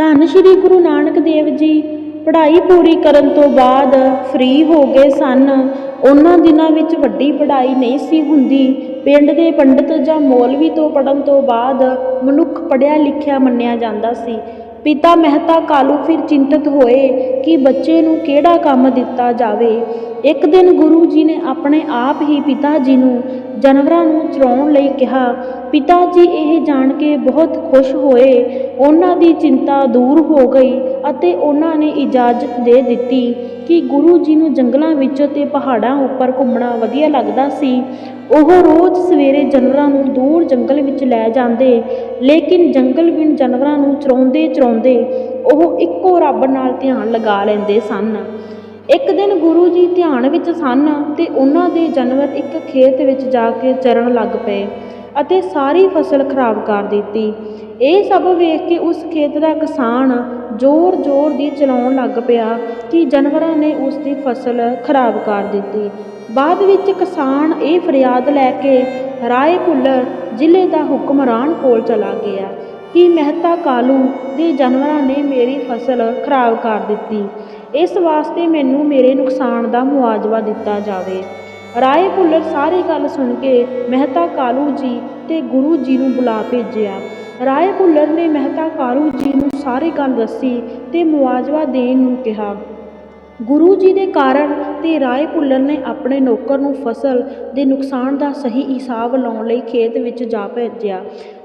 ਧੰਨ ਸ਼੍ਰੀ ਗੁਰੂ ਨਾਨਕ ਦੇਵ ਜੀ। ਪੜ੍ਹਾਈ ਪੂਰੀ ਕਰਨ ਤੋਂ ਬਾਅਦ ਫ੍ਰੀ ਹੋ ਗਏ ਸਨ। ਉਹਨਾਂ ਦਿਨਾਂ ਵਿੱਚ ਵੱਡੀ ਪੜ੍ਹਾਈ ਨਹੀਂ ਸੀ ਹੁੰਦੀ। ਪਿੰਡ ਦੇ ਪੰਡਤ ਜਾਂ ਮੌਲਵੀ ਤੋਂ ਪੜ੍ਹਨ ਤੋਂ ਬਾਅਦ ਮਨੁੱਖ ਪੜ੍ਹਿਆ ਲਿਖਿਆ ਮੰਨਿਆ ਜਾਂਦਾ ਸੀ। ਪਿਤਾ ਮਹਿਤਾ ਕਾਲੂ ਫਿਰ ਚਿੰਤਤ ਹੋਏ ਕਿ ਬੱਚੇ ਨੂੰ ਕਿਹੜਾ ਕੰਮ ਦਿੱਤਾ ਜਾਵੇ। ਇੱਕ ਦਿਨ ਗੁਰੂ ਜੀ ਨੇ ਆਪਣੇ ਆਪ ਹੀ ਪਿਤਾ ਜੀ ਨੂੰ ਜਾਨਵਰਾਂ ਨੂੰ ਚਰਾਉਣ ਲਈ ਕਿਹਾ ਪਿਤਾ ਜੀ ਇਹ ਜਾਣ ਕੇ ਬਹੁਤ ਖੁਸ਼ ਹੋਏ। ਉਹਨਾਂ ਦੀ ਚਿੰਤਾ ਦੂਰ ਹੋ ਗਈ ਅਤੇ ਉਹਨਾਂ ਨੇ ਇਜਾਜ਼ਤ ਦੇ ਦਿੱਤੀ ਕਿ ਗੁਰੂ ਜੀ ਨੂੰ ਜੰਗਲਾਂ ਵਿੱਚ ਤੇ ਪਹਾੜਾਂ ਉੱਪਰ ਘੁੰਮਣਾ ਵਧੀਆ ਲੱਗਦਾ ਸੀ। ਉਹ ਰੋਜ਼ ਸਵੇਰੇ ਜਾਨਵਰਾਂ ਨੂੰ ਦੂਰ ਜੰਗਲ ਵਿੱਚ ਲੈ ਜਾਂਦੇ, ਲੇਕਿਨ ਜੰਗਲ ਬਿਨ ਜਾਨਵਰਾਂ ਨੂੰ ਚਰਾਉਂਦੇ ਚਰਾਉਂਦੇ ਉਹ ਇੱਕੋ ਰੱਬ ਨਾਲ ਧਿਆਨ ਲਗਾ ਲੈਂਦੇ ਸਨ। ਇੱਕ ਦਿਨ ਗੁਰੂ ਜੀ ਧਿਆਨ ਵਿੱਚ ਸਨ ਤੇ ਉਹਨਾਂ ਦੇ ਜਾਨਵਰ ਇੱਕ ਖੇਤ ਵਿੱਚ ਜਾ ਕੇ ਚਰਨ ਲੱਗ ਪਏ। ਅਤੇ ਸਾਰੀ ਫਸਲ ਖਰਾਬ ਕਰ ਦਿੱਤੀ। ਇਹ ਸਭ ਵੇਖ ਕੇ ਉਸ ਖੇਤ ਦਾ ਕਿਸਾਨ ਜ਼ੋਰ-ਜ਼ੋਰ ਦੀ ਚਲਾਉਣ ਲੱਗ ਪਿਆ ਕਿ ਜਾਨਵਰਾਂ ਨੇ ਉਸ ਦੀ ਫਸਲ ਖਰਾਬ ਕਰ ਦਿੱਤੀ। ਬਾਅਦ ਵਿੱਚ ਕਿਸਾਨ ਇਹ ਫਰਿਆਦ ਲੈ ਕੇ ਰਾਏ ਭੁੱਲਰ ਜ਼ਿਲ੍ਹੇ ਦਾ ਹੁਕਮਰਾਨ ਕੋਲ ਚਲਾ ਗਿਆ ਕਿ ਮਹਿਤਾ ਕਾਲੂ ਦੇ ਜਾਨਵਰਾਂ ਨੇ ਮੇਰੀ ਫਸਲ ਖਰਾਬ ਕਰ ਦਿੱਤੀ। ਇਸ ਵਾਸਤੇ ਮੈਨੂੰ ਮੇਰੇ ਨੁਕਸਾਨ ਦਾ ਮੁਆਵਜ਼ਾ ਦਿੱਤਾ ਜਾਵੇ। ਰਾਏ ਭੁੱਲਰ ਸਾਰੀ ਗੱਲ ਸੁਣ ਕੇ ਮਹਿਤਾ ਕਾਲੂ ਜੀ ਤੇ ਗੁਰੂ ਜੀ ਨੂੰ ਬੁਲਾ ਭੇਜਿਆ। ਰਾਏ ਭੁੱਲਰ ਨੇ ਮਹਿਤਾ ਕਾਲੂ ਜੀ ਨੂੰ ਸਾਰੀ ਗੱਲ ਦੱਸੀ ਤੇ ਮੁਆਵਜ਼ਾ ਦੇਣ ਨੂੰ ਕਿਹਾ। ਗੁਰੂ ਜੀ ਦੇ ਕਾਰਨ ਤੇ ਰਾਏ ਭੁੱਲਰ ਨੇ ਆਪਣੇ ਨੌਕਰ ਨੂੰ ਫਸਲ ਦੇ ਨੁਕਸਾਨ ਦਾ ਸਹੀ ਹਿਸਾਬ ਲਾਉਣ ਲਈ ਖੇਤ ਵਿੱਚ ਜਾ ਭੇਜਿਆ।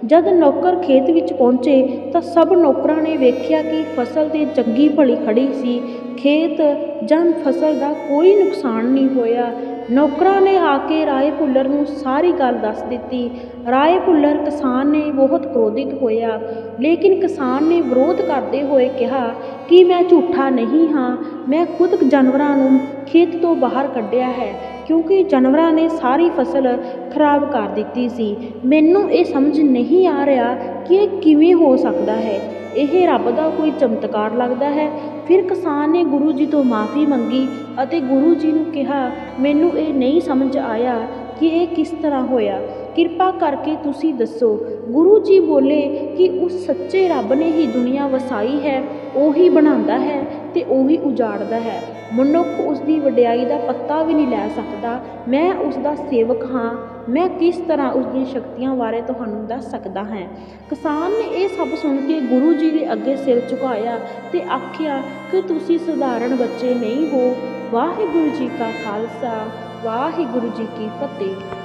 ਜਦ ਨੌਕਰ ਖੇਤ ਵਿੱਚ ਪਹੁੰਚੇ ਤਾਂ ਸਭ ਨੌਕਰਾਂ ਨੇ ਵੇਖਿਆ ਕਿ ਫਸਲ ਤੇ ਚੰਗੀ ਭਲੀ ਖੜੀ ਸੀ। ਖੇਤ ਜਾਂ ਫਸਲ ਦਾ ਕੋਈ ਨੁਕਸਾਨ ਨਹੀਂ ਹੋਇਆ। ਨੌਕਰਾਂ ਨੇ ਆ ਕੇ ਰਾਏ ਭੁੱਲਰ ਨੂੰ ਸਾਰੀ ਗੱਲ ਦੱਸ ਦਿੱਤੀ। ਰਾਏ ਭੁੱਲਰ ਕਿਸਾਨ ਨੇ ਬਹੁਤ ਕ੍ਰੋਧਿਤ ਹੋਇਆ। ਲੇਕਿਨ ਕਿਸਾਨ ਨੇ ਵਿਰੋਧ ਕਰਦੇ ਹੋਏ ਕਿਹਾ ਕਿ ਮੈਂ ਝੂਠਾ ਨਹੀਂ ਹਾਂ, ਮੈਂ ਖੁਦ ਜਾਨਵਰਾਂ ਨੂੰ ਖੇਤ ਤੋਂ ਬਾਹਰ ਕੱਢਿਆ ਹੈ, ਕਿਉਂਕਿ ਜਾਨਵਰਾਂ ਨੇ ਸਾਰੀ ਫਸਲ ਖਰਾਬ ਕਰ ਦਿੱਤੀ ਸੀ। ਮੈਨੂੰ ਇਹ ਸਮਝ ਨਹੀਂ ਆ ਰਿਹਾ ਕਿ ਇਹ ਕਿਵੇਂ ਹੋ ਸਕਦਾ ਹੈ। ਇਹ ਰੱਬ ਦਾ ਕੋਈ ਚਮਤਕਾਰ ਲੱਗਦਾ ਹੈ। ਫਿਰ ਕਿਸਾਨ ਨੇ ਗੁਰੂ ਜੀ ਤੋਂ ਮਾਫੀ ਮੰਗੀ ਅਤੇ ਗੁਰੂ ਜੀ ਨੂੰ ਕਿਹਾ, ਮੈਨੂੰ ਇਹ ਨਹੀਂ ਸਮਝ ਆਇਆ ਕਿ ਇਹ ਕਿਸ ਤਰ੍ਹਾਂ ਹੋਇਆ। ਕਿਰਪਾ ਕਰਕੇ ਤੁਸੀਂ ਦੱਸੋ, ਗੁਰੂ ਜੀ ਬੋਲੇ ਕਿ ਉਸ ਸੱਚੇ ਰੱਬ ਨੇ ਹੀ ਦੁਨੀਆ ਵਸਾਈ ਹੈ, ਉਹੀ ਬਣਾਉਂਦਾ ਹੈ ਤੇ ਉਹੀ ਉਜਾੜਦਾ ਹੈ। ਮਨੁੱਖ ਉਸ ਦੀ ਵਡਿਆਈ ਦਾ ਪੱਤਾ ਵੀ ਨਹੀਂ ਲੈ ਸਕਦਾ। ਮੈਂ ਉਸ ਦਾ ਸੇਵਕ ਹਾਂ। ਮੈਂ ਕਿਸ ਤਰ੍ਹਾਂ ਉਸ ਦੀਆਂ ਸ਼ਕਤੀਆਂ ਬਾਰੇ ਤੁਹਾਨੂੰ ਦੱਸ ਸਕਦਾ ਹਾਂ? ਕਿਸਾਨ ਨੇ ਇਹ ਸਭ ਸੁਣ ਕੇ ਗੁਰੂ ਜੀ ਦੇ ਅੱਗੇ ਸਿਰ ਝੁਕਾਇਆ ਤੇ ਆਖਿਆ, ਕਿ ਤੁਸੀਂ ਸਧਾਰਨ ਬੱਚੇ ਨਹੀਂ ਹੋ। ਵਾਹਿਗੁਰੂ ਜੀ ਕਾ ਖਾਲਸਾ, ਵਾਹਿਗੁਰੂ ਜੀ ਕੀ ਫਤਿਹ।